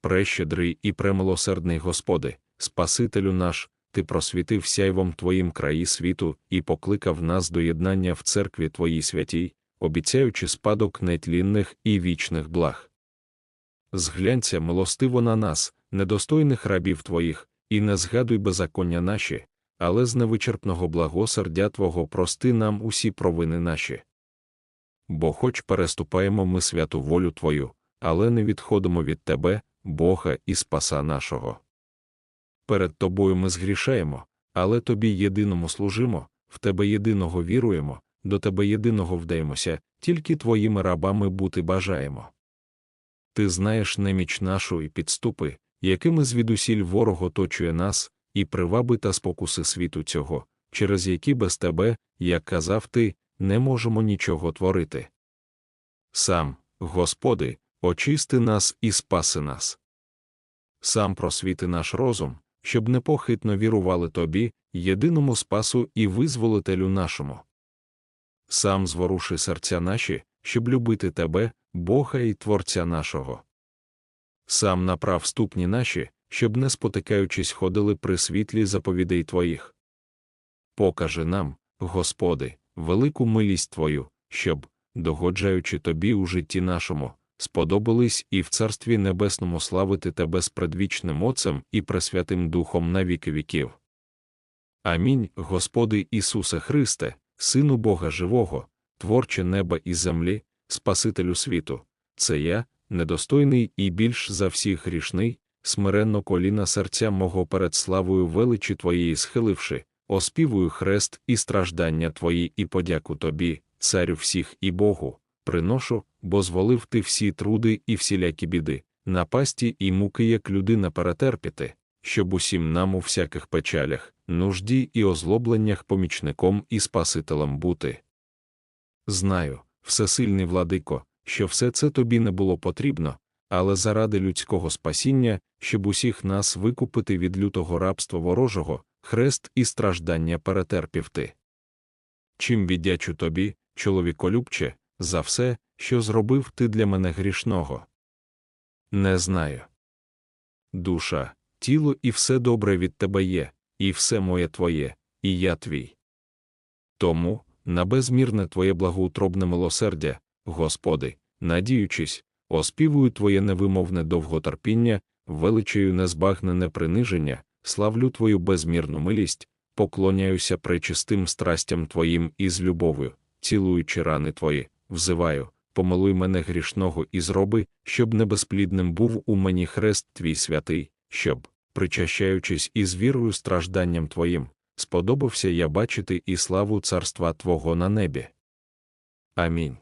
прещедрий і премилосердний Господи, Спасителю наш, Ти просвітив сяйвом Твоїм краї світу і покликав нас до єднання в церкві Твоїй святій, обіцяючи спадок нетлінних і вічних благ. Зглянься милостиво на нас, недостойних рабів Твоїх, і не згадуй беззаконня наші, але з невичерпного благосердя Твого прости нам усі провини наші. Бо хоч переступаємо ми святу волю Твою, але не відходимо від Тебе, Бога і Спаса нашого. Перед Тобою ми згрішаємо, але Тобі єдиному служимо, в Тебе єдиного віруємо, до Тебе єдиного вдаємося, тільки Твоїми рабами бути бажаємо. Ти знаєш неміч нашу і підступи, якими звідусіль ворог оточує нас, і приваби та спокуси світу цього, через які без тебе, як казав ти, не можемо нічого творити. Сам, Господи, очисти нас і спаси нас. Сам просвіти наш розум, щоб непохитно вірували Тобі, єдиному спасу і визволителю нашому. Сам зворуши серця наші, щоб любити Тебе, Бога і Творця нашого. Сам направ ступні наші, щоб не спотикаючись ходили при світлі заповідей Твоїх. Покажи нам, Господи, велику милість Твою, щоб, догоджаючи Тобі у житті нашому, сподобались і в Царстві Небесному славити Тебе з предвічним Отцем і Пресвятим Духом на віки віків. Амінь, Господи Ісусе Христе, Сину Бога Живого, Творче неба і землі, Спасителю світу, це я, недостойний і більш за всіх грішний, смиренно коліна серця мого перед славою величі Твоєї схиливши, оспівую хрест і страждання Твої і подяку Тобі, царю всіх і Богу, приношу, бо зволив ти всі труди і всілякі біди, напасті і муки як людина перетерпіти, щоб усім нам у всяких печалях, нужді і озлобленнях помічником і Спасителем бути. Знаю, всесильний владико, що все це тобі не було потрібно, але заради людського спасіння, щоб усіх нас викупити від лютого рабства ворожого, хрест і страждання перетерпів ти. Чим віддячу тобі, чоловіколюбче, за все, що зробив ти для мене грішного? Не знаю. Душа, тіло і все добре від тебе є, і все моє твоє, і я твій. Тому, на безмірне твоє благоутробне милосердя, Господи, надіючись, оспівую Твоє невимовне довготерпіння, величаю незбагнене приниження, славлю Твою безмірну милість, поклоняюся пречистим страстям Твоїм і з любов'ю, цілуючи рани Твої, взиваю, помилуй мене грішного і зроби, щоб небезплідним був у мені хрест Твій святий, щоб, причащаючись із вірою стражданням Твоїм, сподобався я бачити і славу царства Твого на небі. Амінь.